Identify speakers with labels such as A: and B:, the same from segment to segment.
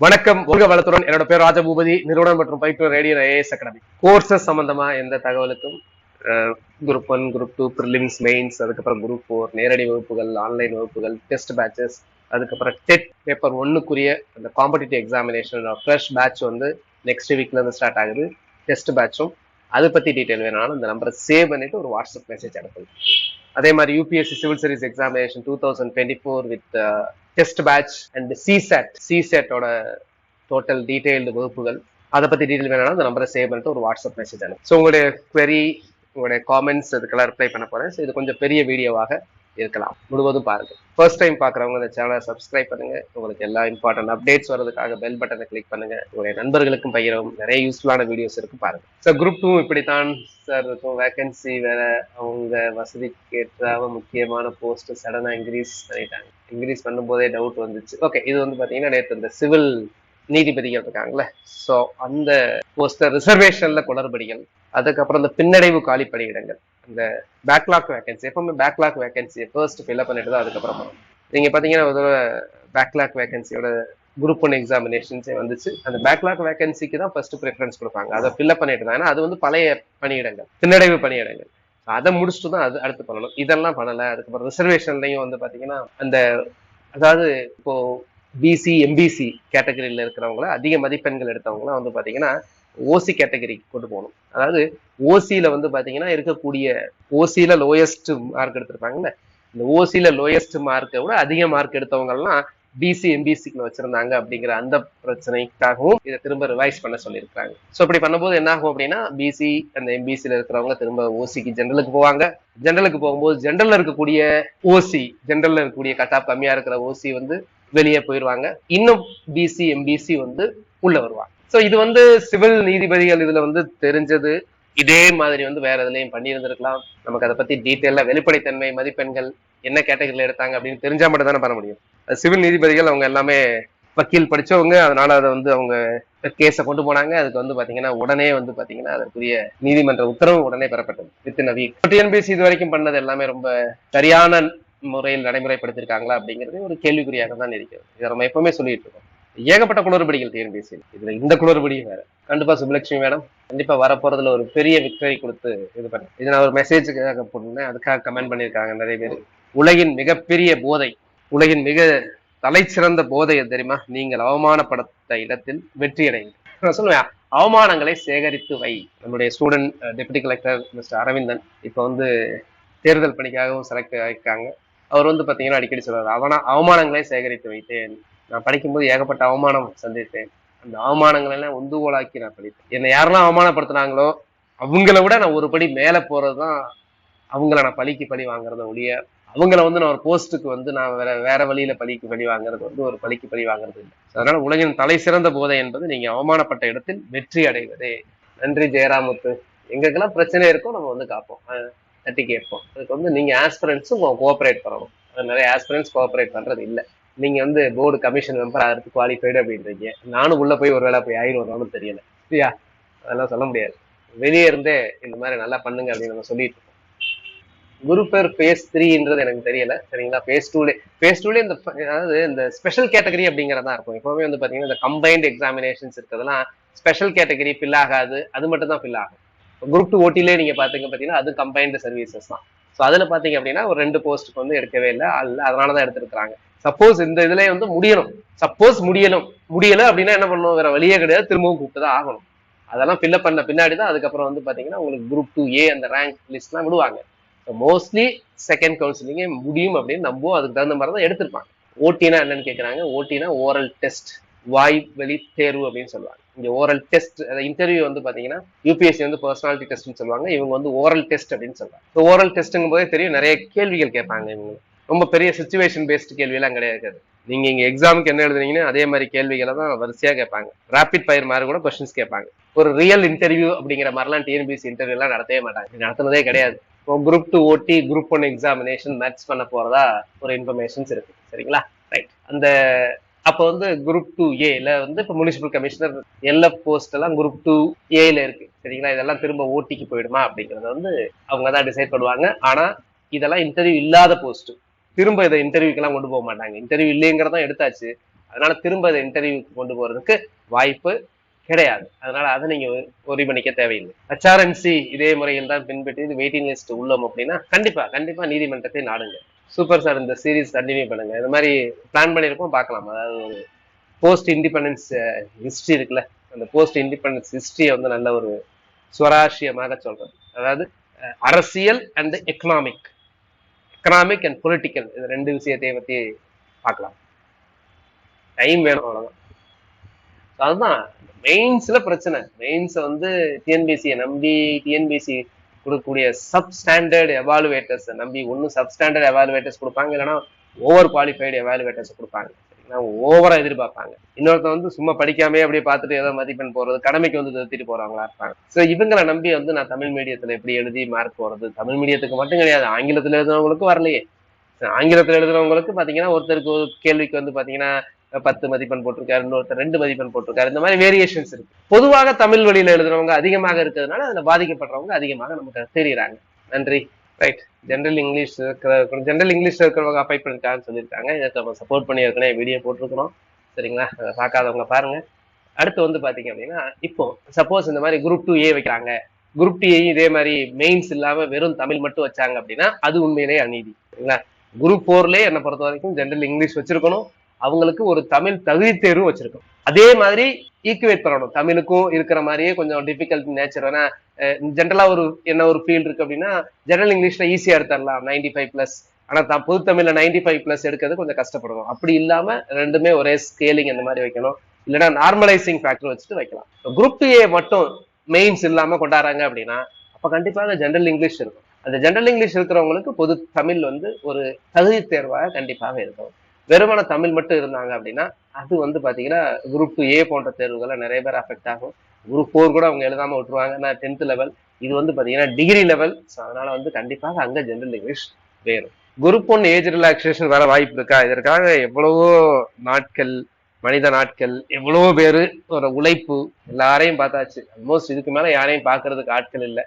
A: வணக்கம் உலக வளத்துடன் என்னோட பேர் ராஜபூபதி நிறுவனம் மற்றும் பயிற்று ரேடியோ ஐஏஎஸ் அகாடமி கோர்சஸ் சம்பந்தமா எந்த தகவலுக்கும் group one group two prelims mains அதுக்கப்புறம் குரூப் ஃபோர் நேரடி வகுப்புகள் ஆன்லைன் வகுப்புகள் டெஸ்ட் பேட்சஸ் அதுக்கப்புறம் டெட் பேப்பர் ஒன்னுக்குரிய அந்த காம்படிட்டிவ் எக்ஸாமினேஷன் ஃப்ரெஷ் பேட்ச் வந்து நெக்ஸ்ட் வீக்ல இருந்து ஸ்டார்ட் ஆகுது. டெஸ்ட் பேட்சும் அதை பத்தி டீட்டெயில் வேணாலும் இந்த நம்பரை சேவ் பண்ணிட்டு ஒரு வாட்ஸ்அப் மெசேஜ் அனுப்புங்க. அதே மாதிரி UPSC civil service examination two thousand twenty four with test batch and CSAT சிசெட்டோட total detailed வகுப்புகள். அதை பத்தி டீட்டெயில் வேணாலும் அந்த நம்பரை சேவ் பண்ணிட்டு ஒரு வாட்ஸ்அப் மெசேஜ் அனுப்பு ஸோ உங்களுடைய குவெரி உங்களுடைய காமெண்ட்ஸ் இதுக்கெல்லாம் ரிப்ளை பண்ண போறேன். ஸோ இது கொஞ்சம் பெரிய வீடியோவாக இருக்கலாம். முழுவதும் பாருங்க. ஃபர்ஸ்ட் டைம் பார்க்குறவங்க இந்த சேனலை சப்ஸ்கிரைப் பண்ணுங்க. உங்களுக்கு எல்லா இம்பார்ட்டன்ட் அப்டேட்ஸ் வரதுக்காக பெல் பட்டனை கிளிக் பண்ணுங்க. உங்களுடைய நண்பர்களுக்கும் பகிரவும் நிறைய யூஸ்ஃபுல்லான வீடியோஸ் இருக்குது பாருங்க. சார் குரூப் டூ இப்படித்தான் சார் இருக்கும். வேகன்சி வேற அவங்க வசதிக்கு ஏற்றாவ முக்கியமான போஸ்ட் சடனாக இன்க்ரீஸ் பண்ணிட்டாங்க. இன்க்ரீஸ் பண்ணும்போதே டவுட் வந்துச்சு. ஓகே இது வந்து பார்த்தீங்கன்னா நேற்று இந்த சிவில் நீதிபதிகள் இருக்காங்களே. ஸோ அந்த போஸ்டர் ரிசர்வேஷன்ல குளறுபடிகள் அதுக்கப்புறம் இந்த பின்னடைவு காலி பணியிடங்கள். இந்த பேக்லாக் வேகன்சி எப்பவுமே பேக்லாக் வேகன்சியை ஃபர்ஸ்ட் ஃபில்அப் பண்ணிட்டு தான் அதுக்கப்புறம் வரும் நீங்க பாத்தீங்கன்னா ஒரு தடவை பேக்லாக் வேகன்சியோட குரூப் ஒன் எக்ஸாமினேஷன்ஸே வந்துச்சு. அந்த பேக்லாக் வேகன்சிக்கு தான் ஃபர்ஸ்ட் ப்ரிஃபரன்ஸ் கொடுப்பாங்க. அதை ஃபில்அப் பண்ணிட்டு தான். ஏன்னா அது வந்து பழைய பணியிடங்கள் பின்னடைவு பணியிடங்கள். அதை முடிச்சுட்டு தான் அது அடுத்து பண்ணணும். இதெல்லாம் பண்ணல. அதுக்கப்புறம் ரிசர்வேஷன்லையும் வந்து பாத்தீங்கன்னா அந்த அதாவது இப்போ பிசி எம்பிசி கேட்டகரியில் இருக்கிறவங்கள அதிக மதிப்பெண்கள் எடுத்தவங்களாம் வந்து பார்த்தீங்கன்னா ஓசி கேட்டகரிக்கு கொண்டு போகணும். அதாவது ஓசியில் வந்து பார்த்தீங்கன்னா இருக்கக்கூடிய ஓசியில் லோயஸ்ட் மார்க் எடுத்திருப்பாங்கல்ல? இந்த ஓசியில் லோயஸ்ட் மார்க்கை விட அதிக மார்க் எடுத்தவங்கலாம் பிசி எம்பிசிக்குள்ள வச்சிருந்தாங்க அப்படிங்கிற அந்த பிரச்சனைக்காகவும் இதை திரும்ப ரிவைஸ் பண்ண சொல்லியிருக்காங்க ஸோ இப்படி பண்ணும்போது என்ன ஆகும் அப்படின்னா பிசி அந்த எம்பிசியில் இருக்கிறவங்க திரும்ப ஓசிக்கு ஜென்ரலுக்கு போவாங்க. ஜென்ரலுக்கு போகும்போது ஜென்ரலில் இருக்கக்கூடிய ஓசி ஜென்ரலில் இருக்கக்கூடிய கட்டாப் கம்மியாக இருக்கிற ஓசி வந்து வெளியே போயிடுவாங்க இன்னும் பிசி எம்பிசி வந்து உள்ள வருவாங்க. ஸோ இது வந்து சிவில் நீதிபதிகள் இதுல வந்து தெரிஞ்சது. இதே மாதிரி வந்து வேற எதுலையும் பண்ணியிருந்திருக்கலாம். நமக்கு அதை பத்தி டீட்டெயிலாக வெளிப்படைத்தன்மை மதிப்பெண்கள் என்ன கேட்டகரியில எடுத்தாங்க அப்படின்னு தெரிஞ்சா மட்டும் தானே பண்ண முடியும். சிவில் நீதிபதிகள் அவங்க எல்லாமே வக்கீல் படிச்சவங்க. அதனால அதை வந்து அவங்க கேஸை கொண்டு போனாங்க. அதுக்கு வந்து பாத்தீங்கன்னா உடனே வந்து பாத்தீங்கன்னா அதற்குரிய நீதிமன்ற உத்தரவு உடனே பெறப்பட்டது. வித்தின் வீக் டிஎன்பிசி இது வரைக்கும் பண்ணது எல்லாமே ரொம்ப சரியான முறையில் நடைமுறைப்படுத்திருக்காங்களா அப்படிங்கிறது ஒரு கேள்விக்குறியாக தான் இருக்கிறது. இதை நம்ம எப்பவுமே சொல்லிட்டு இருக்கோம். ஏகப்பட்ட குளறுபடிகள் டிஎன்பிசி இதுல இந்த குளறுபடியும் வேற. கண்டிப்பா சுபலட்சுமி மேடம் கண்டிப்பா வரப்போறதுல ஒரு பெரிய விக்டரி கொடுத்து இது பண்ணேன் இது நான் ஒரு மெசேஜுக்காக போட்டிருந்தேன். அதுக்காக கமெண்ட் பண்ணியிருக்காங்க நிறைய பேர். உலகின் மிகப்பெரிய போதை உலகின் மிக தலை சிறந்த போதை தெரியுமா? நீங்கள் அவமானப்படுத்த இடத்தில் வெற்றி அடையுங்கள் நான் சொல்லுவேன் அவமானங்களை சேகரித்து வை. நம்முடைய student deputy collector mister Aravindan இப்போ வந்து தேர்தல் பணிக்காகவும் செலக்ட் ஆயிருக்காங்க. அவர் வந்து பாத்தீங்கன்னா அடிக்கடி சொல்றாரு அவனா அவமானங்களை சேகரித்து வைத்தேன். நான் படிக்கும்போது ஏகப்பட்ட அவமானம் சந்தித்தேன். அந்த அவமானங்களை எல்லாம் உந்துகோலாக்கி நான் படித்தேன். என்னை யாரெல்லாம் அவமானப்படுத்தினாங்களோ அவங்கள விட நான் ஒரு படி மேல போறதுதான் அவங்கள நான் பழிக்கு பழி வாங்குறத ஒழிய அவங்கள வந்து நான் ஒரு போஸ்ட்டுக்கு வந்து நான் வேற வேற வழியில பழிக்கு பழி வாங்குறது வந்து ஒரு பழிக்கு பழி வாங்குறது இல்லை. அதனால உலகின் தலை சிறந்த போதை என்பது நீங்க அவமானப்பட்ட இடத்தில் வெற்றி அடைவதே. நன்றி ஜெயராமுத்து. எங்களுக்கெல்லாம் பிரச்சனை இருக்கோ நம்ம வந்து காப்போம். தட்டி கேட்போம். அதுக்கு வந்து நீங்க ஆஸ்பிரன்ஸும் கோஆபரேட் பண்ணணும். அது நிறைய ஆஸ்பிரன்ஸ் கோஆபரேட் பண்றது இல்லை. நீங்க வந்து போர்டு கமிஷன் மெம்பர் ஆகிறதுக்கு குவாலிஃபைடு அப்படின்றீங்க. நானும் உள்ள போய் ஒரு வேளை போய் ஆயிரம் தெரியல. சரியா? அதெல்லாம் சொல்ல முடியாது. வெளியே இருந்தே இந்த மாதிரி நல்லா பண்ணுங்க அப்படின்னு நம்ம சொல்லிட்டு இருக்கோம். ஃபேஸ் த்ரீன்றது எனக்கு தெரியல. சரிங்களா? ஃபேஸ் டூலே ஃபேஸ் டூலே இந்த அதாவது இந்த ஸ்பெஷல் கேட்டகரி அப்படிங்கிறதா இருக்கும். எப்பவுமே வந்து பாத்தீங்கன்னா இந்த கம்பைன்ட் எக்ஸாமினேஷன்ஸ் இருக்கிறதுலாம் ஸ்பெஷல் கேட்டகரி ஃபில் ஆகாது. அது மட்டும் தான் ஃபில் ஆகும். குரூப் டூ ஓட்டிலே நீங்க பாத்தீங்க பாத்தீங்கன்னா அது கம்பைன்டு சர்வீசஸ் தான். ஸோ அதுல பாத்தீங்க அப்படின்னா ஒரு ரெண்டு போஸ்ட்டுக்கு வந்து எடுக்கவே இல்லை. அல்ல அதனால தான் எடுத்துருக்குறாங்க. சப்போஸ் இந்த இதுல வந்து முடியணும். சப்போஸ் முடியணும். முடியல அப்படின்னா என்ன பண்ணணும்? வேற வழியே கிடையாது. திரும்பவும் கூப்பிட்டு தான் ஆகணும். அதெல்லாம் ஃபில்அப் பண்ண பின்னாடி தான் அதுக்கப்புறம் வந்து பாத்தீங்கன்னா உங்களுக்கு குரூப் டூ ஏ அந்த ரேங்க் லிஸ்ட்லாம் விடுவாங்க. மோஸ்ட்லி செகண்ட் கவுன்சிலிங்கே முடியும் அப்படின்னு நம்புவோம். அதுக்கு தகுந்த மாதிரி தான் எடுத்திருப்பாங்க. ஓட்டினா என்னன்னு கேட்குறாங்க ஓட்டினா ஓரல் டெஸ்ட் வாய் வெளி தேர்வு அப்படின்னு சொல்லுவாங்க. இங்க ஓரல் டெஸ்ட் இன்டர்வியூ வந்து பாத்தீங்கன்னா யூபிஎஸ்சி வந்து பர்சனாலிட்டி டெஸ்ட்னு சொல்லுவாங்க. இவங்க வந்து ஓரல் டெஸ்ட் அப்படின்னு சொல்லுவாங்க ஓரல் டெஸ்ட்டுங்கும் போதே தெரியும் நிறைய கேள்விகள் கேட்பாங்க இவங்க. ரொம்ப பெரிய சுச்சுவேஷன் பேஸ்டு கேள்வியெல்லாம் கிடையாது. நீங்க இங்க எக்ஸாமுக்கு என்ன எழுதுனீங்கன்னா அதே மாதிரி கேள்விகளை தான் வரிசையா கேட்பாங்க. ரேபிட் ஃபயர் மாதிரி கூட கொஸ்டின்ஸ் கேட்பாங்க. ஒரு ரியல் இன்டர்வியூ அப்படிங்கிற மாதிரிலாம் டிஎன்பிசி இன்டர்வியூ எல்லாம் நடத்தவே மாட்டாங்க. நடத்துனதே கிடையாது. குரூப் டூ ஓட்டி குரூப் ஒன் எக்ஸாமினேஷன் மேட்ச் பண்ண போறதா ஒரு இன்ஃபர்மேஷன்ஸ் இருக்கு. சரிங்களா? ரைட் அந்த அப்போ வந்து குரூப் டூ ஏல வந்து இப்போ முனிசிபல் கமிஷனர் எல்எஃப் போஸ்ட் எல்லாம் குரூப் டூ ஏல இருக்கு. சரிங்களா? இதெல்லாம் திரும்ப ஓட்டிக்கு போயிடுமா அப்படிங்கறத வந்து அவங்க தான் டிசைட் பண்ணுவாங்க. ஆனா இதெல்லாம் இன்டர்வியூ இல்லாத போஸ்ட் திரும்ப இதை இன்டர்வியூக்கெல்லாம் கொண்டு போக மாட்டாங்க. இன்டர்வியூ இல்லைங்கிறதும் எடுத்தாச்சு. அதனால திரும்ப இதை இன்டர்வியூக்கு கொண்டு போறதுக்கு வாய்ப்பு கிடையாது. அதனால அதை நீங்க ஒரி பண்ணிக்க தேவையில்லை. ஹெச்ஆர்என்சி இதே முறையில் தான் பின்பற்றி இது வெயிட்டிங் லிஸ்ட் உள்ளோம் அப்படின்னா கண்டிப்பா கண்டிப்பா நீதிமன்றத்தை நாடுங்க. சூப்பர் சார் இந்த சீரிஸ் கண்டினியூ பண்ணுங்க. இந்த மாதிரி பிளான் பண்ணியிருக்கோம் பார்க்கலாம். அதாவது ஒரு போஸ்ட் இண்டிபெண்டன்ஸ் ஹிஸ்ட்ரி இருக்குல்ல அந்த போஸ்ட் இண்டிபெண்டன்ஸ் ஹிஸ்டரியை வந்து நல்ல ஒரு சுவராசியமாக சொல்றது அதாவது அரசியல் and economic economic and political இது ரெண்டு விஷயத்தையும் பத்தி பார்க்கலாம். டைம் வேணும் அவ்வளவுதான். அதுதான் மெயின்ஸ்ல பிரச்சனை. மெயின்ஸை வந்து டிஎன்பிசியை நம்பி டிஎன்பிசி கொடுக்கக்கூடிய சப்ஸ்டாண்டர்ட் எவாலுவேட்டர்ஸை எவாலுவேட்டர்ஸ் நம்பி ஒன்றும் சப்ஸ்டாண்டர்ட் எவாலுவேட்டர்ஸ் கொடுப்பாங்க இல்லைன்னா ஓவர் குவாலிஃபைடு எவாலுவேட்டர்ஸ் கொடுப்பாங்க. சரிங்களா? ஓவரா எதிர்பார்ப்பாங்க. இன்னொருத்தன் வந்து சும்மா படிக்காமே அப்படியே பார்த்துட்டு ஏதோ மதிப்பெண் போறது கடமைக்கு வந்து திருத்திட்டு போறவங்களா இருப்பாங்க. ஸோ இவங்களை நம்பி வந்து நான் தமிழ் மீடியத்துல எப்படி எழுதி மார்க் போறது தமிழ் மீடியத்துக்கு மட்டும் கிடையாது ஆங்கிலத்துல எழுதுனவங்களுக்கும் வரலையே. ஆங்கிலத்துல எழுதுறவங்களுக்கு பாத்தீங்கன்னா ஒருத்தருக்கு ஒரு கேள்விக்கு வந்து பாத்தீங்கன்னா பத்து மதிப்பெண் போட்டிருக்காரு இன்னொருத்தர் ரெண்டு மதிப்பெண் போட்டிருக்காரு. இந்த மாதிரி வேரியேஷன்ஸ் இருக்கு. பொதுவாக தமிழ் வழியில எழுதுறவங்க அதிகமாக இருக்கிறதுனால அதுல பாதிக்கப்படுறவங்க அதிகமாக நமக்கு தெரியுறாங்க. நன்றி. ரைட் ஜென்ரல் இங்கிலீஷ் இருக்கிற ஜென்ரல் இங்கிலீஷ் இருக்கிறவங்க அப்பாயிட் பண்ணிருக்காங்கன்னு சொல்லியிருக்காங்க. இதை நம்ம சப்போர்ட் பண்ணி ஏற்கனவே வீடியோ போட்டிருக்கிறோம் சரிங்களா? அதை பார்க்காதவங்க பாருங்க. அடுத்து வந்து பாத்தீங்க அப்படின்னா இப்போ சப்போஸ் இந்த மாதிரி குரூப் டூ ஏ வைக்கிறாங்க. குரூப் டி இதே மாதிரி மெயின்ஸ் இல்லாம வெறும் தமிழ் மட்டும் வச்சாங்க அப்படின்னா அது உண்மையிலேயே அநீதி. சரிங்களா? குரூப் ஃபோர்லயே என்னை பொறுத்த வரைக்கும் ஜென்ரல் இங்கிலீஷ் வச்சிருக்கணும். அவங்களுக்கு ஒரு தமிழ் தகுதி தேர்வு வச்சிருக்கோம். அதே மாதிரி ஈக்குவேட் பண்ணணும். தமிழுக்கும் இருக்கிற மாதிரியே கொஞ்சம் டிஃபிகல்ட் நேச்சர் ஏன்னா ஜென்ரலா ஒரு என்ன ஒரு ஃபீல்டு இருக்கு அப்படின்னா ஜெனரல் இங்கிலீஷ்ல ஈஸியா எடுத்துடலாம். நைன்டி ஃபைவ் பிளஸ் ஆனா தான் பொது தமிழ்ல நைன்டி ஃபைவ் பிளஸ் எடுக்கிறது கொஞ்சம் கஷ்டப்படுவோம். அப்படி இல்லாம ரெண்டுமே ஒரே ஸ்கேலிங் இந்த மாதிரி வைக்கணும். இல்லைன்னா நார்மலைசிங் ஃபேக்டர் வச்சுட்டு வைக்கலாம். குரூப் ஏ மட்டும் மெயின்ஸ் இல்லாம கொண்டாடுறாங்க அப்படின்னா அப்ப கண்டிப்பாக ஜென்ரல் இங்கிலீஷ் இருக்கும். அந்த ஜென்ரல் இங்கிலீஷ் இருக்கிறவங்களுக்கு பொது தமிழ் வந்து ஒரு தகுதி தேர்வாக கண்டிப்பாக இருக்கும். வெறுமன தமிழ் மட்டும் இருந்தாங்க அப்படின்னா அது வந்து பாத்தீங்கன்னா குரூப் டூ ஏ போன்ற தேர்வுகளை நிறைய பேர் அஃபெக்ட் ஆகும். குரூப் ஃபோர் கூட அவங்க எழுதாம விட்டுருவாங்க. நான் டென்த் லெவல் இது வந்து பாத்தீங்கன்னா டிகிரி லெவல் ஸோ அதனால வந்து கண்டிப்பாக அங்க ஜென்ரல் இங்கிலீஷ் வேணும். குரூப் ஒன் ஏஜ் ரிலாக்ஸேஷன் வர வாய்ப்பு இருக்கா? இதற்காக எவ்வளவோ நாட்கள் மனித நாட்கள் எவ்வளவோ பேரு ஒரு உழைப்பு எல்லாரையும் பார்த்தாச்சு. ஆல்மோஸ்ட் இதுக்கு மேல யாரையும் பார்க்கிறதுக்கு ஆட்கள் இல்லை.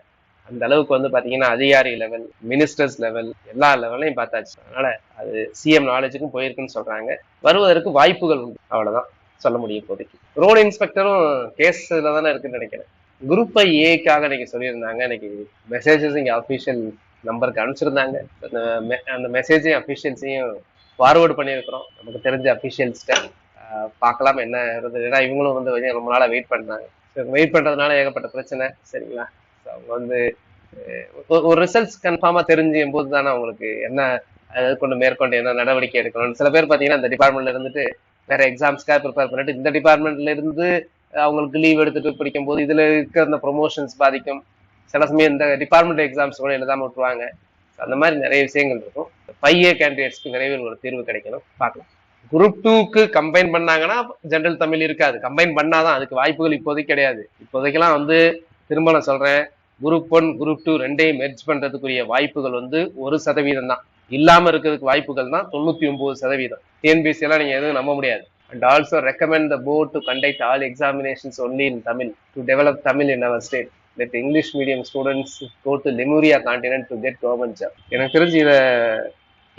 A: அந்த அளவுக்கு வந்து பாத்தீங்கன்னா அதிகாரி லெவல் மினிஸ்டர்ஸ் லெவல் எல்லா லெவலையும் பார்த்தாச்சு. அதனால அது சிஎம் நாலேஜுக்கும் போயிருக்குன்னு சொல்றாங்க. வருவதற்கு வாய்ப்புகள் உண்டு. அவ்வளவுதான். சொல்ல முடியும் இப்போதைக்கு. ரோடு இன்ஸ்பெக்டரும் கேஸ்ல தானே இருக்குன்னு நினைக்கிறேன். குரூப் ஐ ஏக்காக இன்னைக்கு சொல்லியிருந்தாங்க. இன்னைக்கு மெசேஜஸ் இங்க அஃபிஷியல் நம்பருக்கு அனுப்பிச்சிருந்தாங்க. அந்த அந்த மெசேஜையும் அஃபிஷியல்ஸையும் ஃபார்வர்டு பண்ணியிருக்கிறோம். நமக்கு தெரிஞ்ச அஃபிஷியல்ஸ்கிட்ட பார்க்கலாம் என்ன இருந்தது ஏன்னா இவங்களும் வந்து ரொம்ப நாளாக வெயிட் பண்ணாங்க வெயிட் பண்ணுறதுனால ஏகப்பட்ட பிரச்சனை. சரிங்களா? வந்து ஒரு- ரிசல்ட்ஸ் கன்ஃபார்மா தெரிஞ்சும் போது தானே அவங்களுக்கு என்ன அதை கொண்டு மேற்கொண்டு என்ன நடவடிக்கை எடுக்கணும் சில பேர் பாத்தீங்கன்னா இந்த டிபார்ட்மெண்ட்ல இருந்துட்டு வேற எக்ஸாம்ஸ்க்காக ப்ரிப்பேர் பண்ணிட்டு இந்த டிபார்ட்மெண்ட்ல இருந்து அவங்களுக்கு லீவ் எடுத்துட்டு படிக்கும் போது இதுல இருக்கிற அந்த ப்ரொமோஷன்ஸ் பாதிக்கும். சில சமயம் இந்த டிபார்ட்மெண்ட் எக்ஸாம்ஸ் கூட எழுதாம விட்டுருவாங்க. அந்த மாதிரி நிறைய விஷயங்கள் இருக்கும். ஃபைவ் ஏ கேண்டிடேட்ஸ்க்கு விரைவில் ஒரு தீர்வு கிடைக்கணும். பார்க்கலாம். குரூப் டூக்கு கம்பைன் பண்ணாங்கன்னா ஜென்ரல் தமிழ் இருக்காது. கம்பைன் பண்ணாதான் அதுக்கு வாய்ப்புகள் இப்போதைக்கு கிடையாது. இப்போதைக்கெல்லாம் வந்து திரும்ப நான் சொல்றேன். குரூப் ஒன் குரூப் டூ ரெண்டையும் மெர்ஜ் பண்றதுக்குரிய வாய்ப்புகள் வந்து ஒரு சதவீதம் தான். இல்லாம இருக்கிறதுக்கு வாய்ப்புகள் தான் தொண்ணூத்தி ஒன்பது சதவீதம். டிஎன்பிசி எல்லாம் நீங்க எதுவும் நம்ப முடியாது. And also recommend the board to conduct all examinations only in Tamil to develop Tamil in our state let English medium students go to Lemuria continent to get government job எனக்கு தெரிஞ்சு இதை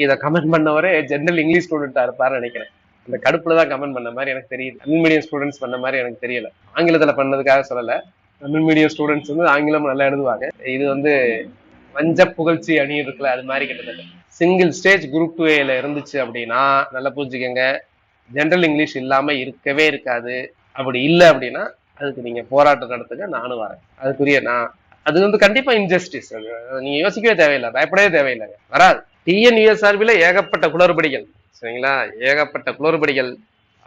A: இதை comment பண்ணவரே general English ஸ்டூடெண்டா இருப்பாருன்னு நினைக்கிறேன். அந்த கடுப்புல தான் கமெண்ட் பண்ண மாதிரி எனக்கு தெரியுது. தமிழ் மீடியம் ஸ்டூடெண்ட்ஸ் பண்ண மாதிரி எனக்கு தெரியல. ஆங்கிலத்தில் பண்ணதுக்காக சொல்லலை. தமிழ் மீடியம் ஸ்டூடெண்ட்ஸ் வந்து ஆங்கிலம் நல்லா எழுதுவாங்க. இது வந்து வஞ்ச புகழ்ச்சி அணி இருக்குல்ல அது மாதிரி கிட்டத்தட்ட. சிங்கிள் ஸ்டேஜ் குரூப் டூல இருந்துச்சு அப்படின்னா நல்லா புரிஞ்சுக்கங்க. ஜென்ரல் இங்கிலீஷ் இல்லாம இருக்கவே இருக்காது. அப்படி இல்லை அப்படின்னா அதுக்கு நீங்க போராட்டம் நடத்துங்க நானும் வரேன். அதுக்குரிய நான் அது வந்து கண்டிப்பா இன்ஜஸ்டிஸ் நீங்க யோசிக்கவே தேவையில்லை பயப்படவே தேவையில்லைங்க வராது. டிஎன்யூஎஸ்ஆர்பியில சார்பில் ஏகப்பட்ட குளறுபடிகள் சரிங்களா? ஏகப்பட்ட குளறுபடிகள்.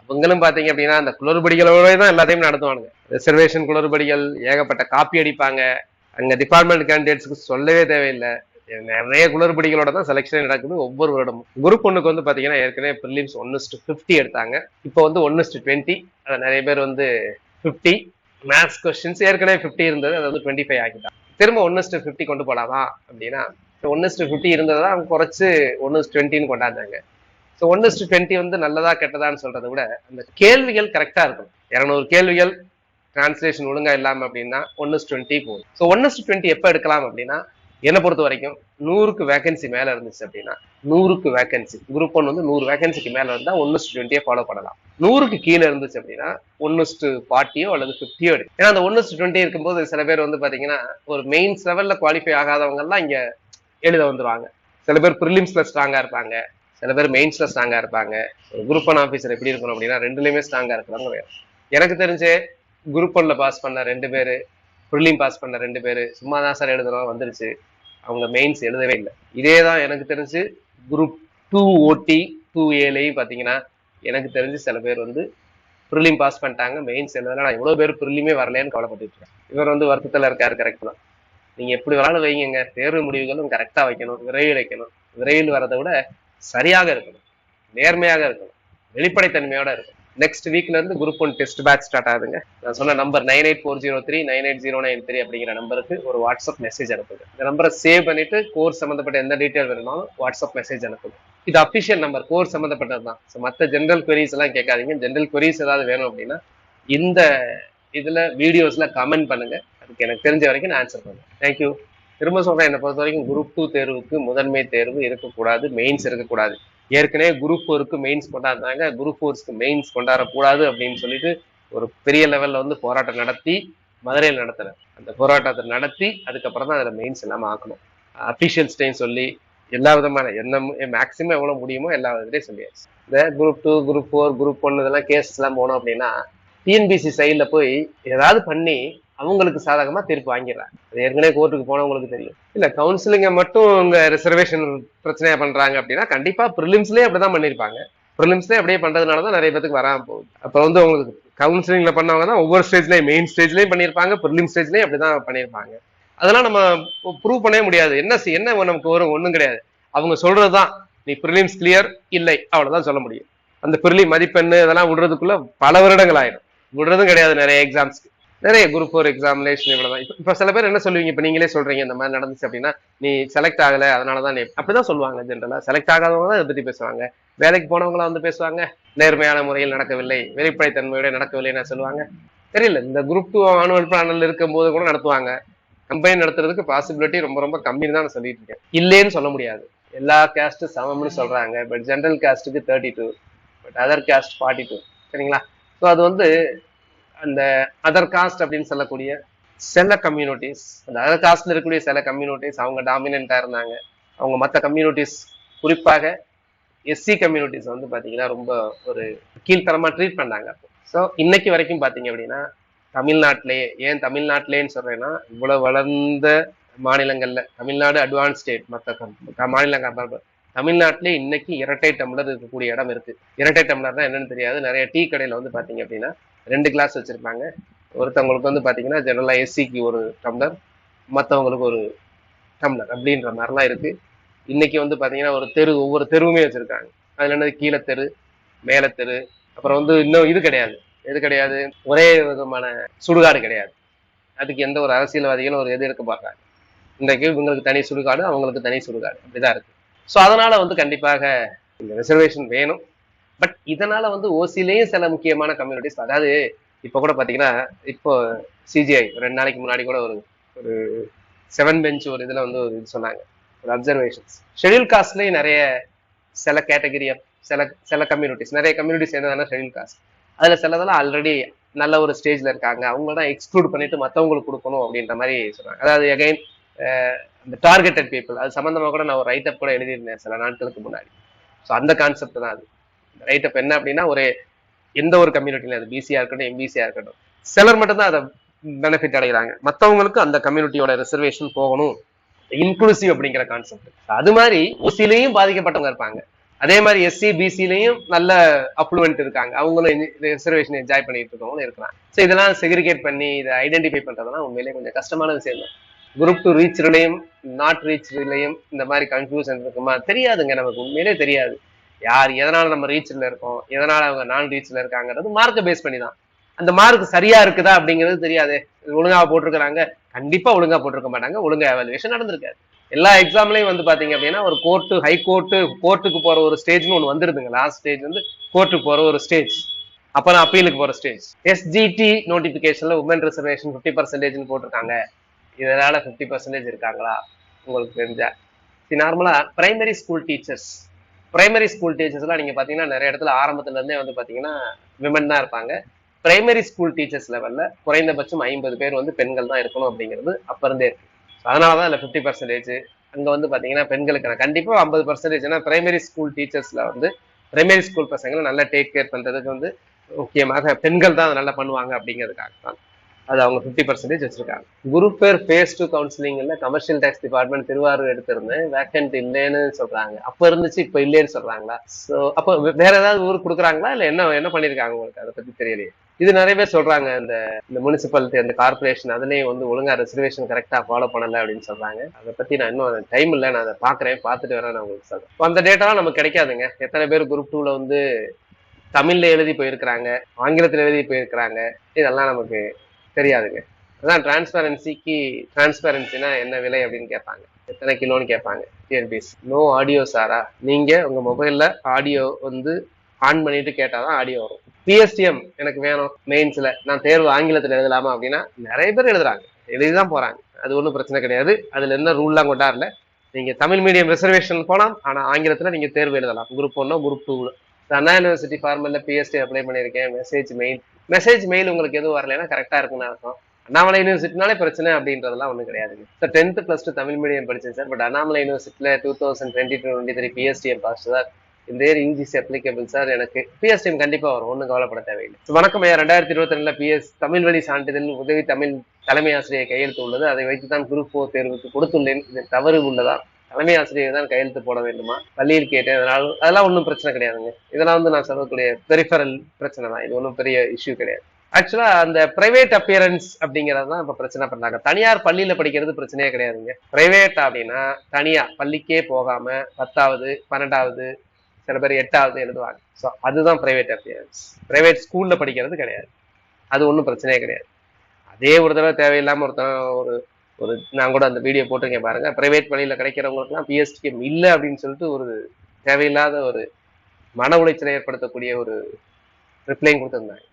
A: அவங்களும் பாத்தீங்க அப்படின்னா அந்த குளறுபடிகளோட தான் எல்லாத்தையும் நடத்துவானுங்க. ரிசர்வேஷன் குளறுபடிகள் ஏகப்பட்ட காப்பி அடிப்பாங்க. அங்க டிபார்ட்மெண்ட் கேண்டிடேட்ஸ்க்கு சொல்லவே தேவையில்லை. நிறைய குளறுபடிகளோட தான் செலெக்ஷன் நடக்குது ஒவ்வொரு வருடமும். குரூப் ஒன்றுக்கு வந்து பாத்தீங்கன்னா ஏற்கனவே ப்ரிலிம்ஸ் ஒன்னு ஃபிஃப்டி எடுத்தாங்க. இப்போ வந்து ஒன்னு டுவெண்ட்டி அதை நிறைய பேர் வந்து ஃபிஃப்டி மேத்ஸ் கொஸ்டின்ஸ் ஏற்கனவே ஃபிஃப்டி இருந்தது. அது வந்து டுவெண்ட்டி ஃபைவ் ஆகிட்டான் திரும்ப ஒன்னு ஃபிஃப்டி கொண்டு போலாமா அப்படின்னா ஒன்னு ஃபிஃப்டி இருந்ததை அவங்க குறைச்சு ஒன்னு டுவெண்ட்டின்னு கொண்டாந்தாங்க ஸோ ஒன் இஸ்ட் டுவெண்ட்டி வந்து நல்லதா கெட்டதான்னு சொல்றதை விட அந்த கேள்விகள் கரெக்டா இருக்கும் இரநூறு கேள்விகள் டிரான்ஸ்லேஷன் ஒழுங்கா இல்லாம அப்படின்னா ஒன் இஸ் டுவெண்ட்டி போகும் ஸோ ஒன் இஸ் டுவெண்ட்டி எப்போ எடுக்கலாம் அப்படின்னா என்னை பொறுத்த வரைக்கும் நூறுக்கு வேகன்சி மேல இருந்துச்சு அப்படின்னா நூறுக்கு வேகன்சி குரூப் ஒன் வந்து நூறு வேகன்சிக்கு மேல இருந்தா ஒன்னு டுவெண்ட்டியே ஃபாலோ பண்ணலாம். நூறுக்கு கீழே இருந்துச்சு அப்படின்னா ஒன்னு ஃபார்ட்டியோ அல்லது ஃபிஃப்டியோ எடுக்கும் ஏன்னா அந்த ஒன்னு டுவெண்ட்டி இருக்கும்போது சில பேர் வந்து பாத்தீங்கன்னா ஒரு மெயின்ஸ் லெவல்ல குவாலிஃபை ஆகாதவங்க எல்லாம் இங்க எழுத வந்துருவாங்க. சில பேர் ப்ரிலிம்ஸ்ல ஸ்ட்ராங்கா இருப்பாங்க. சில பேர் மெயின்ஸ்ல ஸ்ட்ராங்கா இருப்பாங்க. ஒரு குரூப் ஒன் ஆஃபீஸர் எப்படி இருக்கணும் அப்படின்னா ரெண்டுலயுமே ஸ்ட்ராங்கா இருக்கிறாங்க எனக்கு தெரிஞ்சு குரூப் ஒன்ல பாஸ் பண்ண ரெண்டு பேரு ப்ரிலிம் பாஸ் பண்ண ரெண்டு பேரு சும்மா தான் சார் எழுதுறோம் வந்துருச்சு. அவங்க மெயின்ஸ் எழுதவே இல்லை. இதே தான் எனக்கு தெரிஞ்சு குரூப் டூ ஓடி டூ ஏலையும் பார்த்தீங்கன்னா எனக்கு தெரிஞ்சு சில பேர் வந்து ப்ரிலிம் பாஸ் பண்ணிட்டாங்க மெயின்ஸ் எழுதல. நான் எவ்வளோ பேர் ப்ரிலிமே வரலன்னு கவலைப்பட்டு இருக்கேன். இவர் வந்து வருத்தத்தில் இருக்காரு கரெக்ட் தான். நீங்கள் எப்படி வேணாலும் வைங்க தேர்வு முடிவுகளும் கரெக்டாக வைக்கணும் விரைவில் வைக்கணும். விரைவில் வரதை விட சரியாக இருக்கணும். நேர்மையாக இருக்கணும். வெளிப்படைத்தன்மையோட இருக்கணும். நெக்ஸ்ட் வீக்ல இருந்து group one test batch start ஆகுதுங்க. நான் சொன்ன number nine eight four zero three nine eight zero nine three அப்படிங்கிற நம்பருக்கு ஒரு வாட்ஸ்அப் மெசேஜ் அனுப்புங்க. இந்த நம்பரை சேவ் பண்ணிட்டு கோர்ஸ் சம்மந்தப்பட்ட எந்த டீட்டெயில் வேணும்னாலும் வாட்ஸ்அப் மெசேஜ் அனுப்புங்க. இது அஃபிஷியல் நம்பர் கோர்ஸ் சம்மந்தப்பட்டது தான். ஸோ மற்ற ஜென்ரல் queries எல்லாம் கேட்காதீங்க. ஜென்ரல் queries ஏதாவது வேணும் அப்படின்னா இந்த இதுல வீடியோஸ்ல கமெண்ட் பண்ணுங்க. அதுக்கு எனக்கு தெரிஞ்ச வரைக்கும் நான் ஆன்சர் பண்ணுவேன். தேங்க்யூ திரும்ப சொல்றேன் என்னை பொறுத்த வரைக்கும் குரூப் டூ தேர்வுக்கு முதன்மை தேர்வு இருக்கக்கூடாது மெயின்ஸ் இருக்கக்கூடாது. ஏற்கனவே குரூப் ஃபோருக்கு மெயின்ஸ் கொண்டாடுறாங்க குரூப் ஃபோர்ஸ்க்கு மெயின்ஸ் கொண்டாடக்கூடாது அப்படின்னு சொல்லிட்டு ஒரு பெரிய லெவல்ல வந்து போராட்டம் நடத்தி மதுரையில் நடத்தினேன் அந்த போராட்டத்தை நடத்தி அதுக்கப்புறம் தான் அதில் மெயின்ஸ் இல்லாமல் ஆக்கணும். அஃபிஷியல்ஸ்டையும் சொல்லி எல்லா விதமான என்ன மேக்ஸிமம் எவ்வளோ முடியுமோ எல்லா விதத்தையும் சொல்லியாச்சு. இந்த group two group four group one இதெல்லாம் கேஸ் எல்லாம் போனோம் அப்படின்னா டிஎன்பிசி சைடில் போய் ஏதாவது பண்ணி அவங்களுக்கு சாதகமா தீர்ப்பு வாங்கிடுறாங்க. அது ஏற்கனவே கோர்ட்டுக்கு போனவங்களுக்கு தெரியும். இல்ல கவுன்சிலிங்க மட்டும் உங்க ரிசர்வேஷன் பிரச்சனையா பண்றாங்க அப்படின்னா கண்டிப்பா ப்ரிலிம்ஸ்லயே அப்படிதான் பண்ணிருப்பாங்க. ப்ரிலிம்ஸ்லயே அப்படியே பண்ணுறதுனால தான் நிறைய பேத்துக்கு வராம போகுது. அப்புறம் வந்து உங்களுக்கு கவுன்சிலிங்ல பண்ணவங்க தான் ஒவ்வொரு ஸ்டேஜ்லயும் மெயின் ஸ்டேஜ்லயும் பண்ணியிருப்பாங்க ப்ரிலிம் ஸ்டேஜ்லயும் அப்படிதான் பண்ணியிருப்பாங்க அதெல்லாம் நம்ம ப்ரூவ் பண்ணவே முடியாது. என்ன என்ன நமக்கு வரும் ஒன்றும் கிடையாது. அவங்க சொல்றதுதான். நீ ப்ரிலிம்ஸ் கிளியர் இல்லை. அவ்வளவுதான் சொல்ல முடியும். அந்த ப்ரிலிம் மதிப்பெண் இதெல்லாம் விடுறதுக்குள்ள பல வருடங்கள் ஆயிடும். விடுறதும் கிடையாது நிறைய எக்ஸாம்ஸ்க்கு நிறைய குரூப் ஃபோர் எக்ஸாமினேஷன் இவ்வளவுதான். இப்ப- சில பேர் என்ன சொல்லுவீங்க? இப்ப நீங்களே சொல்றீங்க இந்த மாதிரி நடந்துச்சு அப்படின்னா நீ செலக்ட் ஆகல அதனாலதான் நீ அப்படிதான் சொல்லுவாங்க ஜென்ரலா செலக்ட் ஆகாதவங்க தான் இதை பத்தி பேசுவாங்க. வேலைக்கு போனவங்களா வந்து பேசுவாங்க. நேர்மையான முறையில் நடக்கவில்லை வெளிப்படைத்தன்மையோட நடக்கவில்லைன்னு சொல்லுவாங்க. தெரியல இந்த குரூப் டூ ஆனுவல் பிளானல் இருக்கும்போது கூட நடத்துவாங்க. கம்பெனி நடத்துறதுக்கு பாசிபிலிட்டி ரொம்ப ரொம்ப கம்மின்னு தான் நான் சொல்லிட்டு இருக்கேன். இல்லைன்னு சொல்ல முடியாது. எல்லா கேஸ்ட்டும் சமம்னு சொல்றாங்க but general கேஸ்ட்டுக்கு thirty two but other caste forty two சரிங்களா? ஸோ அது வந்து அந்த அதர் காஸ்ட் அப்படின்னு சொல்லக்கூடிய சில கம்யூனிட்டிஸ் அந்த அதர் காஸ்ட்ல இருக்கக்கூடிய சில கம்யூனிட்டிஸ் அவங்க டாமினண்டா இருந்தாங்க. அவங்க மற்ற கம்யூனிட்டிஸ் குறிப்பாக எஸ்சி கம்யூனிட்டிஸ் வந்து பார்த்தீங்கன்னா ரொம்ப ஒரு கீழ்த்தரமா ட்ரீட் பண்ணாங்க. ஸோ இன்னைக்கு வரைக்கும் பார்த்தீங்க அப்படின்னா தமிழ்நாட்டிலேயே ஏன் தமிழ்நாட்டிலேன்னு சொல்றேன்னா இவ்வளவு வளர்ந்த மாநிலங்கள்ல தமிழ்நாடு அட்வான்ஸ் ஸ்டேட் மற்ற மாநிலங்கள் தமிழ்நாட்டிலே இன்னைக்கு இரட்டை டம்ளர் இருக்கக்கூடிய இடம் இருக்கு. இரட்டை டம்ளர்னா என்னன்னு தெரியாது. நிறைய டீ கடையில வந்து பாத்தீங்க அப்படின்னா ரெண்டு கிளாஸ் வச்சிருப்பாங்க. ஒருத்தவங்களுக்கு வந்து பாத்தீங்கன்னா ஜெனரலா எஸ்சிக்கு ஒரு டம்ளர் மற்றவங்களுக்கு ஒரு டம்ளர் அப்படின்ற மாதிரிலாம் இருக்கு. இன்னைக்கு வந்து பாத்தீங்கன்னா ஒரு தெரு ஒவ்வொரு தெருவுமே வச்சிருக்காங்க. அதுல என்னது? கீழே தெரு மேலே தெரு அப்புறம் வந்து இன்னும் இது கிடையாது. எது கிடையாது? ஒரே விதமான சுடுகாடு கிடையாது. அதுக்கு எந்த ஒரு அரசியல்வாதிகளும் ஒரு எது எடுக்க பார்க்காங்க இன்றைக்கு இவங்களுக்கு தனி சுடுகாடு அவங்களுக்கு தனி சுடுகாடு. அப்படிதான் இருக்கு. ஸோ அதனால வந்து கண்டிப்பாக இந்த ரிசர்வேஷன் வேணும். பட் இதனால வந்து ஓசிலையும் சில முக்கியமான கம்யூனிட்டிஸ் அதாவது இப்போ கூட பாத்தீங்கன்னா இப்போ சிஜிஐ ரெண்டு நாளைக்கு முன்னாடி கூட ஒரு ஒரு செவன் பெஞ்ச் ஒரு இதுல வந்து ஒரு இது சொன்னாங்க. ஒரு அப்சர்வேஷன்ஸ் ஷெடியூல் காஸ்ட்லேயும் நிறைய சில கேட்டகரி சில சில கம்யூனிட்டிஸ் நிறைய கம்யூனிட்டிஸ் என்னதுன்னா ஷெட்யூல் காஸ்ட் அதுல சிலதெல்லாம் ஆல்ரெடி நல்ல ஒரு ஸ்டேஜ்ல இருக்காங்க. அவங்கள தான் எக்ஸ்க்ளூட் பண்ணிட்டு மத்தவங்களுக்கு கொடுக்கணும் அப்படின்ற மாதிரி சொன்னாங்க. அதாவது எகைன் இந்த டார்கெட்டட் பீப்புள் அது சம்பந்தமா கூட நான் ஒரு ரைட்டப் கூட எழுதியிருந்தேன் சில நாட்களுக்கு முன்னாடி. ஸோ அந்த கான்செப்ட் தான் அது. ரைட்டப் என்ன அப்படின்னா ஒரு எந்த ஒரு கம்யூனிட்டியில அது பிசியா இருக்கட்டும் எம்பிசியா இருக்கட்டும் சிலர் மட்டும்தான் அதை பெனிஃபிட் அடைகிறாங்க. மற்றவங்களுக்கு அந்த கம்யூனிட்டியோட ரிசர்வேஷன் போகணும். இன்க்ளூசிவ் அப்படிங்கிற கான்செப்ட் அது மாதிரி ஓசிலையும் பாதிக்கப்பட்டவங்க இருப்பாங்க. அதே மாதிரி எஸ்சி பிசிலையும் நல்ல அப்ளூவெண்ட் இருக்காங்க. அவங்களும் ரிசர்வேஷன் என்ஜாய் பண்ணிட்டு இருக்கவங்களும் இருக்கிறாங்க. ஸோ இதெல்லாம் செக்ரிகேட் பண்ணி இதை ஐடென்டிஃபை பண்றதுலாம் உண்மையிலேயே கொஞ்சம் கஷ்டமான விஷயம் தான் குரூப் டூ ரீச்லையும் நாட் ரீச்லயும் இந்த மாதிரி கன்ஃபியூஷன் இருக்குமா? தெரியாதுங்க நமக்கு உண்மையிலே தெரியாது. யார் எதனால நம்ம ரீச்ல இருக்கோம்? எதனால அவங்க நான் ரீச்ல இருக்காங்கிறது மார்க்கை பேஸ் பண்ணி தான் அந்த மார்க் சரியா இருக்குதா அப்படிங்கிறது தெரியாது. ஒழுங்கா போட்டிருக்கிறாங்க. கண்டிப்பா ஒழுங்கா போட்டிருக்க மாட்டாங்க. ஒழுங்கா எவாலுவேஷன் நடந்திருக்காது. எல்லா எக்ஸாம்லயும் வந்து பாத்தீங்க அப்படின்னா ஒரு கோர்ட்டு ஹை கோர்ட்டு கோர்ட்டுக்கு போற ஒரு ஸ்டேஜ்னு ஒன்று வந்துருதுங்க. லாஸ்ட் ஸ்டேஜ் வந்து கோர்ட்டுக்கு போற ஒரு ஸ்டேஜ் அப்புறம் அப்பீலுக்கு போற ஸ்டேஜ் எஸ்ஜிடி நோட்டிபிகேஷன்ல உமன் ரிசர்வேஷன் ஃபிஃப்டி பர்சன்டேஜ்னு போட்டிருக்காங்க. இதனால ஃபிஃப்டி பர்சன்டேஜ் இருக்காங்களா? உங்களுக்கு தெரிஞ்சா. நார்மலா primary school teachers primary school டீச்சர்ஸ்லாம் நீங்க பாத்தீங்கன்னா நிறைய இடத்துல ஆரம்பத்துல இருந்தே வந்து பாத்தீங்கன்னா விமன் தான் இருப்பாங்க. பிரைமரி ஸ்கூல் டீச்சர்ஸ் லெவல்ல குறைந்தபட்சம் ஐம்பது பேர் வந்து பெண்கள் தான் இருக்கணும் அப்படிங்கிறது அப்ப இருந்தே இருக்கு. So அதனாலதான் இல்ல ஃபிஃப்டி பர்சன்டேஜ் அங்க வந்து பாத்தீங்கன்னா பெண்களுக்கு கண்டிப்பா ஐம்பது பர்சன்டேஜ் ஏன்னா பிரைமரி ஸ்கூல் டீச்சர்ஸ்ல வந்து பிரைமரி ஸ்கூல் பசங்களை நல்லா டேக் கேர் பண்றதுக்கு வந்து முக்கியமாக பெண்கள் தான் அதை நல்லா பண்ணுவாங்க அப்படிங்கிறதுக்காக தான் அது அவங்க ஃபிஃப்டி பர்சன்டேஜ் வச்சிருக்காங்க. குரூப் பேர் ஃபேஸ் டூ கவுன்சிலிங்ல கமர்ஷியல் டேக்ஸ் டிபார்ட்மெண்ட் திருவாரூர் எடுத்திருந்தேன். வேக்கன்ட் இல்லைன்னு சொல்றாங்க. அப்ப இருந்துச்சு இப்ப இல்லைன்னு சொல்றாங்களா? சோ அப்போ வேற ஏதாவது ஊருக்கு கொடுக்குறாங்களா? இல்ல என்ன என்ன பண்ணிருக்காங்க உங்களுக்கு? அதை பத்தி தெரியலையே. இது நிறைய பேர் சொல்றாங்க இந்த இந்த முனிசிபாலிட்டி அந்த கார்பரேஷன் அதுலயும் வந்து ஒழுங்கா ரிசர்வேஷன் கரெக்டா ஃபாலோ பண்ணல அப்படின்னு சொல்றாங்க. அதை பத்தி நான் இன்னும் டைம் இல்லை நான் அதை பாக்குறேன் பார்த்துட்டு வரேன் நான் உங்களுக்கு சொல்றேன். அந்த டேட்டாலாம் நமக்கு கிடைக்காதுங்க. எத்தனை பேர் குரூப் டூல வந்து தமிழ்ல எழுதி போயிருக்கிறாங்க ஆங்கிலத்துல எழுதி போயிருக்கிறாங்க. இதெல்லாம் நமக்கு தெரியாதுங்க. அதான் டிரான்ஸ்பரன்சிக்கு டிரான்ஸ்பரன்சினா என்ன விலை அப்படின்னு கேட்பாங்க. எத்தனை கிலோன்னு கேட்பாங்க. டிஎன்பிஎஸ் நோ ஆடியோ சாரா நீங்க உங்க மொபைல்ல ஆடியோ வந்து ஆன் பண்ணிட்டு கேட்டாதான் ஆடியோ வரும். பிஎஸ்டிஎம் எனக்கு வேணும். மெயின்ஸ்ல நான் தேர்வு ஆங்கிலத்தில் எழுதலாமா அப்படின்னா நிறைய பேர் எழுதுறாங்க. எழுதிதான் போறாங்க. அது ஒன்றும் பிரச்சனை கிடையாது. அதுல என்ன ரூல்லாம் கொண்டாடல. நீங்க தமிழ் மீடியம் ரிசர்வேஷன் போலாம். ஆனா ஆங்கிலத்துல நீங்க தேர்வு எழுதலாம். குரூப் ஒன்னோ குரூப் டூ அண்ணா யூனிவர்சிட்டி ஃபார்மல்ல பிஎஸ்டி அப்ளை பண்ணியிருக்கேன். மெசேஜ் மெயில் மெசேஜ் மெயில் உங்களுக்கு எதுவும் வரலைன்னா கரெக்டாக இருக்குன்னு அர்த்தம். அண்ணாமலை யூனிவர்சிட்டினாலே பிரச்சனை அப்படின்றதெல்லாம் ஒன்றும் கிடையாதுங்க sir tenth plus two Tamil medium படிச்சேன் சார் பட் அண்ணாமலை யூனிவர்சிட்டியில் two thousand twenty two twenty three PSTM pass sir இந்த ஏர் இங்கிலீஷ் அப்ளிகபிள் சார் எனக்கு பிஎஸ்டிஎம் கண்டிப்பாக வரும். ஒன்றும் கவலைப்பட தேவையில்லை. வணக்கம் ஐயா. ரெண்டாயிரத்தி இருபத்தி ரெண்டில் பிஎஸ் தமிழ் வழி சான்றிதழ் உதவி தமிழ் தலைமை ஆசிரியர் கையெழுத்து உள்ளது. அதை வைத்து தான் குரூப் ஃபோர் தேர்வுக்கு கொடுத்துள்ளேன். இது தவறு உள்ளதா? தலைமை ஆசிரியர் தான் கையெழுத்து போட வேண்டுமா? பள்ளியில் கேட்டேன் அதனால அதெல்லாம் ஒன்றும் பிரச்சனை கிடையாதுங்க. இதெல்லாம் வந்து நான் சொல்லக்கூடிய பெரிஃபரல் பிரச்சனை தான். இது ஒன்றும் பெரிய இஷ்யூ கிடையாது. ஆக்சுவலா அந்த பிரைவேட் அப்பியரன்ஸ் அப்படிங்கறது தான் இப்ப பிரச்சனை பண்றாங்க தனியார் பள்ளியில படிக்கிறது பிரச்சனையே கிடையாதுங்க. பிரைவேட் அப்படின்னா தனியா பள்ளிக்கே போகாம பத்தாவது பன்னெண்டாவது சில பேர் எட்டாவது எழுதுவாங்க. ஸோ அதுதான் பிரைவேட் அப்பியரன்ஸ் பிரைவேட் ஸ்கூல்ல படிக்கிறது கிடையாது. அது ஒன்றும் பிரச்சனையே கிடையாது. அதே ஒரு தடவை தேவையில்லாம ஒருத்தன் ஒரு ஒரு நான் கூட அந்த வீடியோ போட்டிருக்கேன் பாருங்க. பிரைவேட் பள்ளியில கிடைக்கிறவங்களுக்குலாம் பிஎஸ்டிஎம் இல்லை அப்படின்னு சொல்லிட்டு ஒரு தேவையில்லாத ஒரு மன உளைச்சலை ஏற்படுத்தக்கூடிய ஒரு ரிப்ளையும் கொடுத்துருந்தாங்க.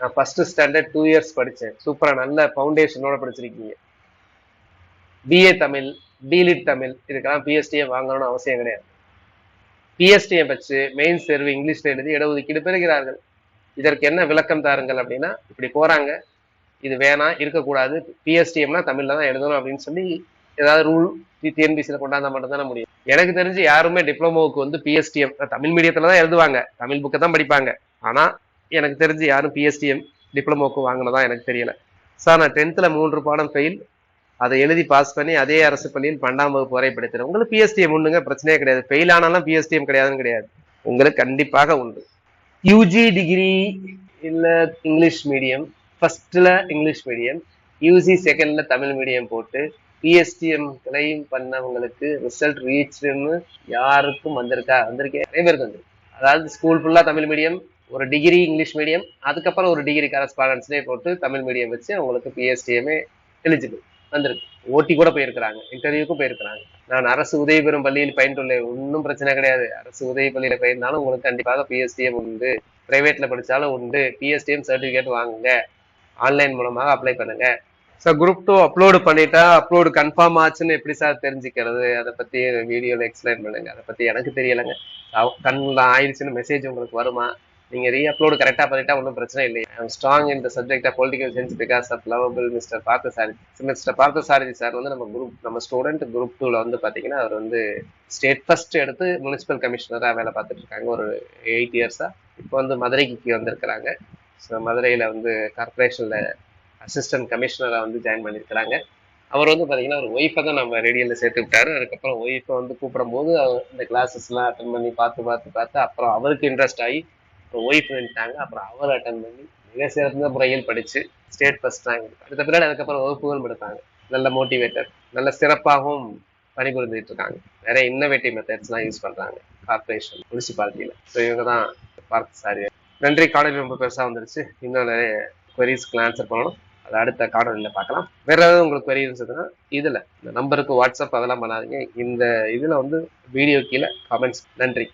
A: நான் ஃபர்ஸ்ட் ஸ்டாண்டர்ட் டூ இயர்ஸ் படித்தேன் சூப்பரா நல்ல ஃபவுண்டேஷனோட படிச்சிருக்கீங்க. பிஏ தமிழ் டிலிட் தமிழ் இதுக்கெல்லாம் பிஎஸ்டிஎம் வாங்கணும்னு அவசியம் கிடையாது. பிஎஸ்டிஎம் வச்சு மெயின்ஸ் தேர்வு இங்கிலீஷ்ல எழுதி இடஒதுக்கீடு பெறுகிறார்கள். இதற்கு என்ன விளக்கம் தாருங்கள் அப்படின்னா இப்படி போறாங்க. இது வேணாம் இருக்கக்கூடாது. பிஎஸ்டிஎம்னா தமிழ்ல தான் எழுதணும் அப்படின்னு சொல்லி ஏதாவது ரூல் டிஎன்பிசியில் கொண்டாந்தா மட்டும்தானே முடியும். எனக்கு தெரிஞ்சு யாருமே டிப்ளமோவுக்கு வந்து பிஎஸ்டிஎம் தமிழ் மீடியத்துல தான் எழுதுவாங்க. தமிழ் புக்கை தான் படிப்பாங்க. ஆனா எனக்கு தெரிஞ்சு யாரும் பிஎஸ்டிஎம் டிப்ளமோக்கு வாங்கினதா எனக்கு தெரியல. சார் நான் டென்த்தில் மூன்று பாடம் ஃபெயில் அதை எழுதி பாஸ் பண்ணி அதே அரசு பள்ளியில் பன்னெண்டாம் வகுப்பு வரை படித்தேன். உங்களுக்கு பிஎஸ்டிஎம் உண்டுங்க பிரச்சனையே கிடையாது. ஃபெயில் ஆனாலும் பிஎஸ்டிஎம் கிடையாதுன்னு கிடையாது. உங்களுக்கு கண்டிப்பாக உண்டு. யூஜி டிகிரி இல்லை இங்கிலீஷ் மீடியம் ஃபர்ஸ்ட்ல இங்கிலீஷ் மீடியம் யூஜி செகண்ட்ல தமிழ் மீடியம் போட்டு பிஎஸ்டிஎம் கிளைம் பண்ணவங்களுக்கு ரிசல்ட் ரீச்னு யாருக்கும் வந்திருக்கா? வந்திருக்கே. நிறைய பேருக்கு வந்து அதாவது ஸ்கூல் ஃபுல்லாக தமிழ் மீடியம் ஒரு டிகிரி இங்கிலீஷ் மீடியம் அதுக்கப்புறம் ஒரு டிகிரி கரஸ்பாண்டன்ஸ்லேயே போட்டு தமிழ் மீடியம் வச்சு அவங்களுக்கு பிஎஸ்டிஎம்மே எலிஜிபிள் வந்திருக்கு. ஓட்டி கூட போயிருக்கிறாங்க. இன்டர்வியூக்கும் போயிருக்கிறாங்க. நான் அரசு உதவி பெறும் பள்ளியில் பயின்றுள்ளேன். ஒன்றும் பிரச்சனை கிடையாது. அரசு உதவி பள்ளியில் பயிர்ந்தாலும் உங்களுக்கு கண்டிப்பாக பிஎஸ்டிஎம் உண்டு. பிரைவேட்ல படிச்சாலும் உண்டு. பிஎஸ்டிஎம் சர்டிஃபிகேட் வாங்குங்க. ஆன்லைன் மூலமாக அப்ளை பண்ணுங்க. சார் குரூப் டூ அப்லோடு பண்ணிட்டா அப்லோடு கன்ஃபார்ம் ஆச்சுன்னு எப்படி சார் தெரிஞ்சுக்கிறது? அதை பத்தி வீடியோல எக்ஸ்பிளைன் பண்ணுங்க. அதை பத்தி எனக்கு தெரியலைங்க. கண்ணில் ஆயிடுச்சுன்னு மெசேஜ் உங்களுக்கு வருமா? நீங்க ரீ அப்லோடு கரெக்டா பண்ணிட்டா ஒன்றும் பிரச்சனை இல்லை ஸ்ட்ராங் இந்த subject of political science because of lovable mister Parthasarathy mister Parthasarathy sir வந்து நம்ம குரூப் நம்ம ஸ்டூடெண்ட் குரூப் டூல வந்து பாத்தீங்கன்னா அவர் வந்து ஸ்டேட் ஃபர்ஸ்ட் எடுத்து முனிசிபல் கமிஷனரா வேலை பார்த்துட்டு இருக்காங்க. ஒரு எயிட் இயர்ஸா இப்போ வந்து மதுரைக்கு வந்திருக்கிறாங்க. ஸோ மதுரையில் வந்து கார்பரேஷனில் அசிஸ்டன்ட் கமிஷனராக வந்து ஜாயின் பண்ணியிருக்கிறாங்க அவர் வந்து பார்த்தீங்கன்னா ஒரு ஒய்ஃபை தான் நம்ம ரேடியோவில் சேர்த்து விட்டாரு. அதுக்கப்புறம் ஒய்ஃபை வந்து கூப்பிடும் போது அவர் இந்த கிளாஸஸ்லாம் அட்டன் பண்ணி பார்த்து பார்த்து பார்த்து அப்புறம் அவருக்கு இன்ட்ரெஸ்ட் ஆகி ஒய்ஃப் நின்ட்டாங்க அப்புறம் அவர் அட்டன் பண்ணி மிக சிறந்த முறையில் படித்து ஸ்டேட் ஃபஸ்ட் ரேங்க் அடுத்த பின்னாடி அதுக்கப்புறம் வகுப்புகளும் எடுத்தாங்க. நல்ல மோட்டிவேட்டர் நல்ல சிறப்பாகவும் பணிபுரிஞ்சுட்டு இருக்காங்க. நிறைய இன்னோவேட்டிவ் மெத்தட்ஸ்லாம் யூஸ் பண்ணுறாங்க கார்பரேஷன் முனிசிபாலிட்டியில் ஸோ இவங்க தான் பார்த்து சாரி. நன்றி காணொலி ரொம்ப பெருசா வந்துருச்சு. இன்னும் நிறைய கொரிஸ்க்கு ஆன்சர் பண்ணணும். அதை அடுத்த காணொலியில பார்க்கலாம். வேற ஏதாவது உங்களுக்கு கொரி இருந்ததுன்னா இதுல இந்த நம்பருக்கு வாட்ஸ்அப் அதெல்லாம் பண்ணாதீங்க. இந்த இதுல வந்து வீடியோ கீழே கமெண்ட்ஸ் நன்றி.